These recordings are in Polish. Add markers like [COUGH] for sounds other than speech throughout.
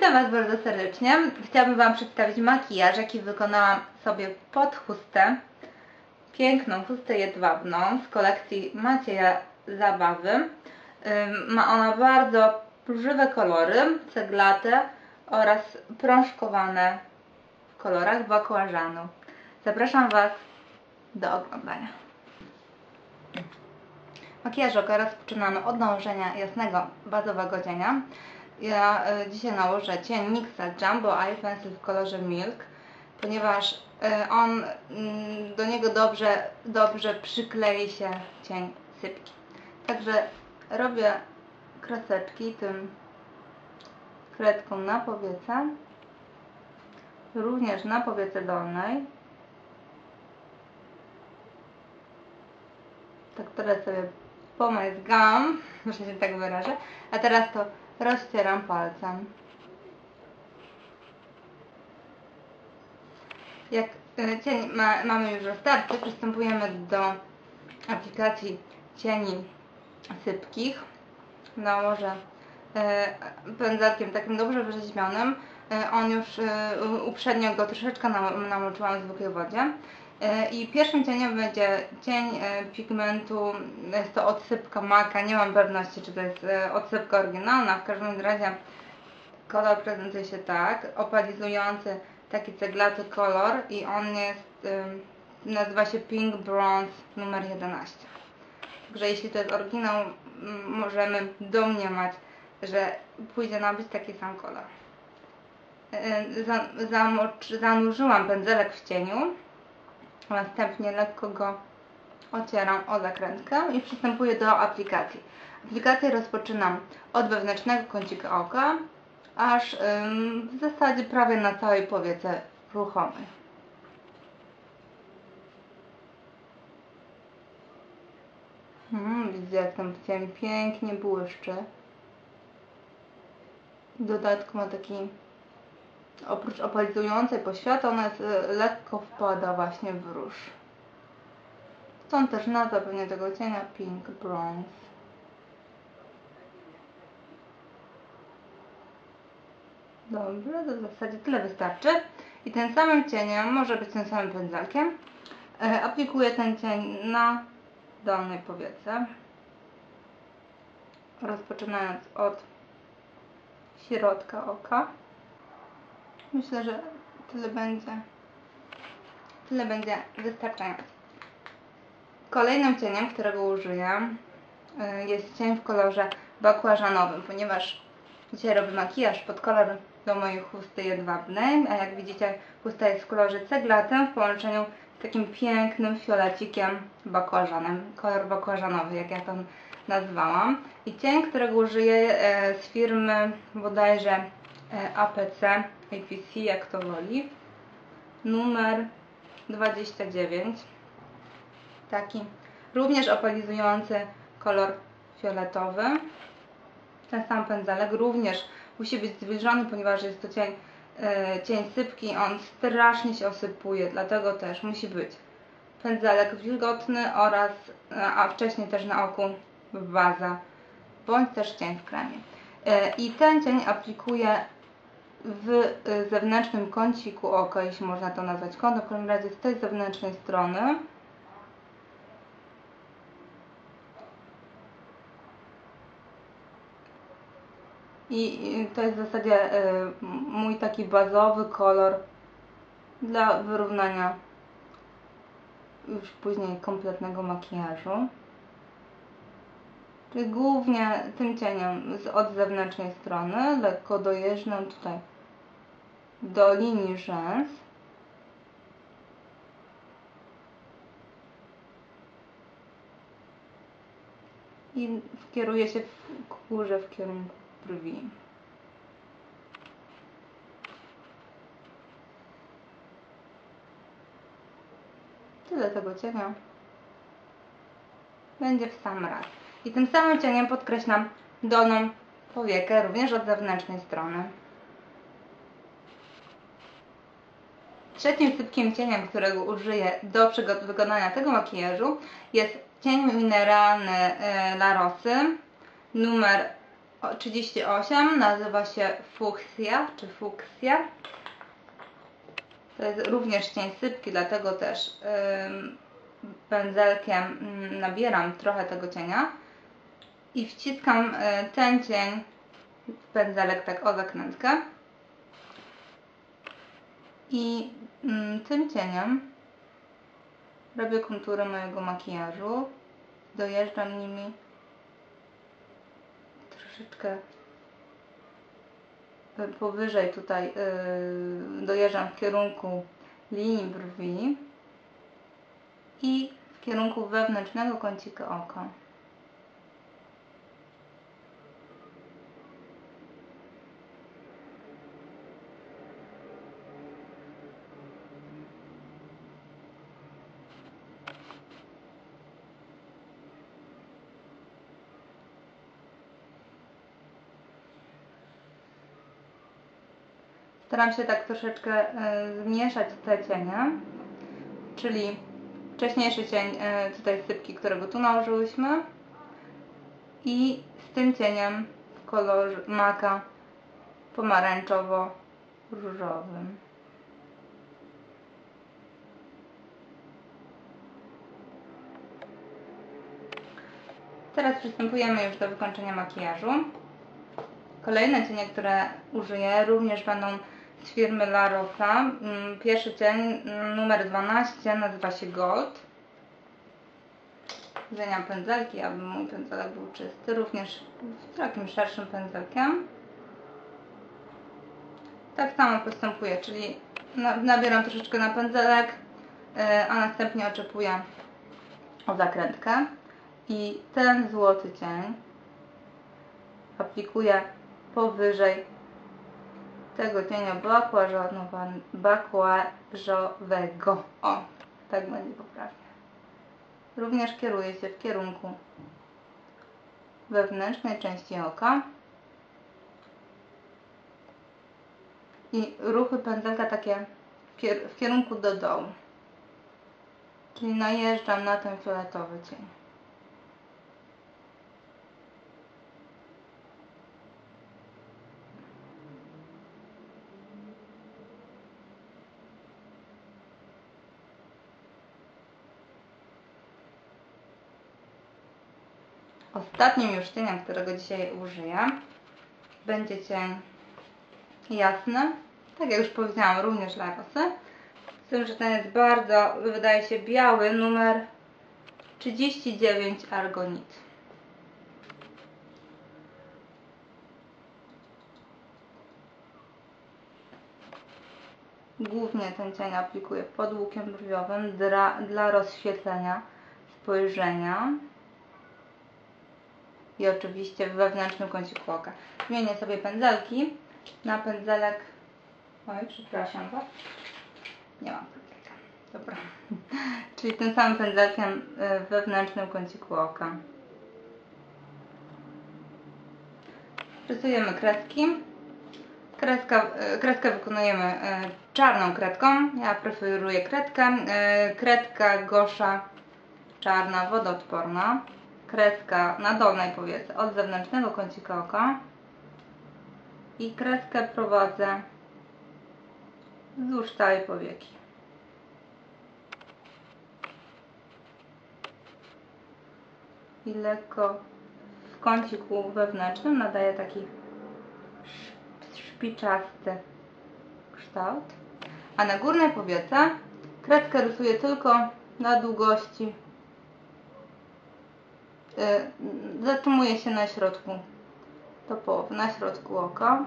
Witam Was bardzo serdecznie. Chciałabym Wam przedstawić makijaż, jaki wykonałam sobie pod chustę. Piękną chustę jedwabną z kolekcji Macieja Zabawy. Ma ona bardzo żywe kolory, ceglate oraz prążkowane w kolorach bakłażanu. Zapraszam Was do oglądania. Makijaż rozpoczynamy od nałożenia jasnego, bazowego cienia. Ja y, dzisiaj nałożę cień NYXa Jumbo Eye Pencil w kolorze Milk, ponieważ y, on, y, do niego dobrze, dobrze przyklei się cień sypki. Także robię kreseczki tym kredką na powiece, również na powiece dolnej. Tak teraz sobie pomazgam, [LAUGHS] że się tak wyrażę, a teraz to rozcieram palcem. Jak e, cień ma, mamy już rozstarty, przystępujemy do aplikacji cieni sypkich. Nałożę e, pędzelkiem takim dobrze wyrzeźbionym. E, on już e, uprzednio go troszeczkę nam, namoczyłam w zwykłej wodzie. E, I pierwszym cieniem będzie cień e, pigmentu, jest to odsypka maka, nie mam pewności czy to jest e, odsypka oryginalna, w każdym razie kolor prezentuje się tak, opalizujący taki ceglaty kolor i on jest, nazywa się Pink Bronze numer 11. Także jeśli to jest oryginał, możemy domniemać, że pójdzie nam być taki sam kolor. Zanurzyłam pędzelek w cieniu, następnie lekko go ocieram o zakrętkę i przystępuję do aplikacji. Aplikację rozpoczynam od wewnętrznego kącika oka, aż ym, w zasadzie prawie na całej powiece ruchomej. Hmm, widzę jak tam cień pięknie błyszczy. W dodatku ma taki, oprócz opalizującej poświaty, ona jest y, lekko wpada właśnie w róż. Stąd też nazwa pewnie tego cienia Pink Bronze. Dobrze, to w zasadzie tyle wystarczy. I tym samym cieniem, może być tym samym pędzelkiem, e, aplikuję ten cień na dolnej powiece. Rozpoczynając od środka oka. Myślę, że tyle będzie, tyle będzie wystarczająco. Kolejnym cieniem, którego użyję, y, jest cień w kolorze bakłażanowym, ponieważ dzisiaj robię makijaż pod kolor do mojej chusty jedwabnej, a jak widzicie chusta jest w kolorze ceglatym w połączeniu z takim pięknym fiolecikiem bakłażanem, kolor bakłażanowy, jak ja to nazwałam. I cień, którego użyję e, z firmy bodajże APC, APC, jak to woli, numer 29 taki również opalizujący kolor fioletowy. Ten sam pędzelek również musi być zwilżony, ponieważ jest to cień, e, cień sypki, on strasznie się osypuje, dlatego też musi być pędzelek wilgotny oraz, e, a wcześniej też na oku baza, bądź też cień w kremie. E, I ten cień aplikuję w e, zewnętrznym kąciku oka, jeśli można to nazwać kątem, w każdym razie z tej zewnętrznej strony. I to jest w zasadzie y, mój taki bazowy kolor dla wyrównania już później kompletnego makijażu. Czyli głównie tym cieniem od zewnętrznej strony, lekko dojeżdżam tutaj do linii rzęs. I kieruję się w górze w kierunku brwi. Tyle tego cienia. Będzie w sam raz. I tym samym cieniem podkreślam dolną powiekę, również od zewnętrznej strony. Trzecim sypkim cieniem, którego użyję do wykonania tego makijażu jest cień mineralny y, Larosy numer o- 38, nazywa się Fuchsia, czy Fuchsia. To jest również cień sypki, dlatego też pędzelkiem mm, nabieram trochę tego cienia i wciskam y, ten cień w pędzelek tak o zakrętkę i tym cieniem robię kontury mojego makijażu dojeżdżam nimi troszeczkę powyżej tutaj yy, dojeżdżam w kierunku linii brwi i w kierunku wewnętrznego kącika oka. Staram się tak troszeczkę y, zmieszać te cienie, czyli wcześniejszy cień y, tutaj sypki, którego tu nałożyłyśmy i z tym cieniem w kolorze maka pomarańczowo-różowym. Teraz przystępujemy już do wykończenia makijażu. Kolejne cienie, które użyję, również będą z firmy La Rosa. Mm, Pierwszy cień, mm, numer 12, nazywa się Gold. Zmieniam pędzelki, aby mój pędzelek był czysty, również takim szerszym pędzelkiem. Tak samo postępuję, czyli na- nabieram troszeczkę na pędzelek, yy, a następnie oczepuję o zakrętkę. I ten złoty cień aplikuję powyżej tego cienia bakłażanowa- bakłażowego. O, tak będzie poprawnie. Również kieruję się w kierunku wewnętrznej części oka. I ruchy pędzelka takie w kierunku do dołu. Czyli najeżdżam na ten fioletowy cień. Ostatnim już cieniem, którego dzisiaj użyję, będzie cień jasny. Tak jak już powiedziałam, również dla rosy. Z tym, że ten jest bardzo, wydaje się, biały, numer 39 Argonit. Głównie ten cień aplikuję pod łukiem brwiowym dla, dla rozświetlenia spojrzenia i oczywiście w wewnętrznym kąciku oka. Zmienię sobie pędzelki na pędzelek. Oj, przepraszam Was. Nie mam pędzelka. Dobra. [LAUGHS] Czyli tym samym pędzelkiem y, w wewnętrznym kąciku oka. Rysujemy kreski. Kreska, y, kreskę wykonujemy y, czarną kredką. Ja preferuję kredkę. Kredka Gosza czarna, wodoodporna kreska na dolnej powiece od zewnętrznego kącika oka i kreskę prowadzę wzdłuż całej powieki. I lekko w kąciku wewnętrznym nadaję taki sz- szpiczasty kształt. A na górnej powiece kreskę rysuję tylko na długości Y, zatrzymuję się na środku do połowy, na środku oka.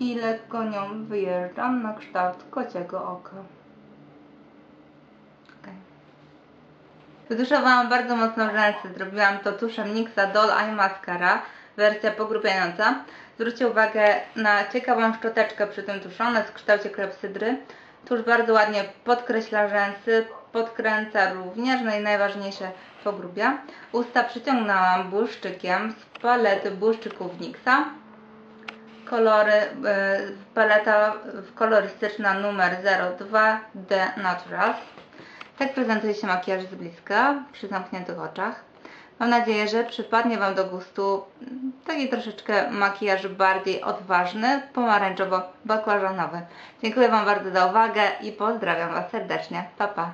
I lekko nią wyjeżdżam na kształt kociego oka. Okay. Wytuszowałam bardzo mocno rzęsy. Zrobiłam to tuszem NYXa Doll Eye Mascara, wersja pogrubiająca. Zwróćcie uwagę na ciekawą szczoteczkę przy tym tuszu, ona jest w kształcie klepsydry. Tuż bardzo ładnie podkreśla rzęsy, podkręca również, no i najważniejsze pogrubia. Usta przyciągnęłam błyszczykiem z palety błyszczyków NYXa. Kolory, y, paleta kolorystyczna numer 02 The Naturals. Tak prezentuje się makijaż z bliska, przy zamkniętych oczach. Mam nadzieję, że przypadnie Wam do gustu taki troszeczkę makijaż bardziej odważny, pomarańczowo-bakłażanowy. Dziękuję Wam bardzo za uwagę i pozdrawiam Was serdecznie. Pa, pa!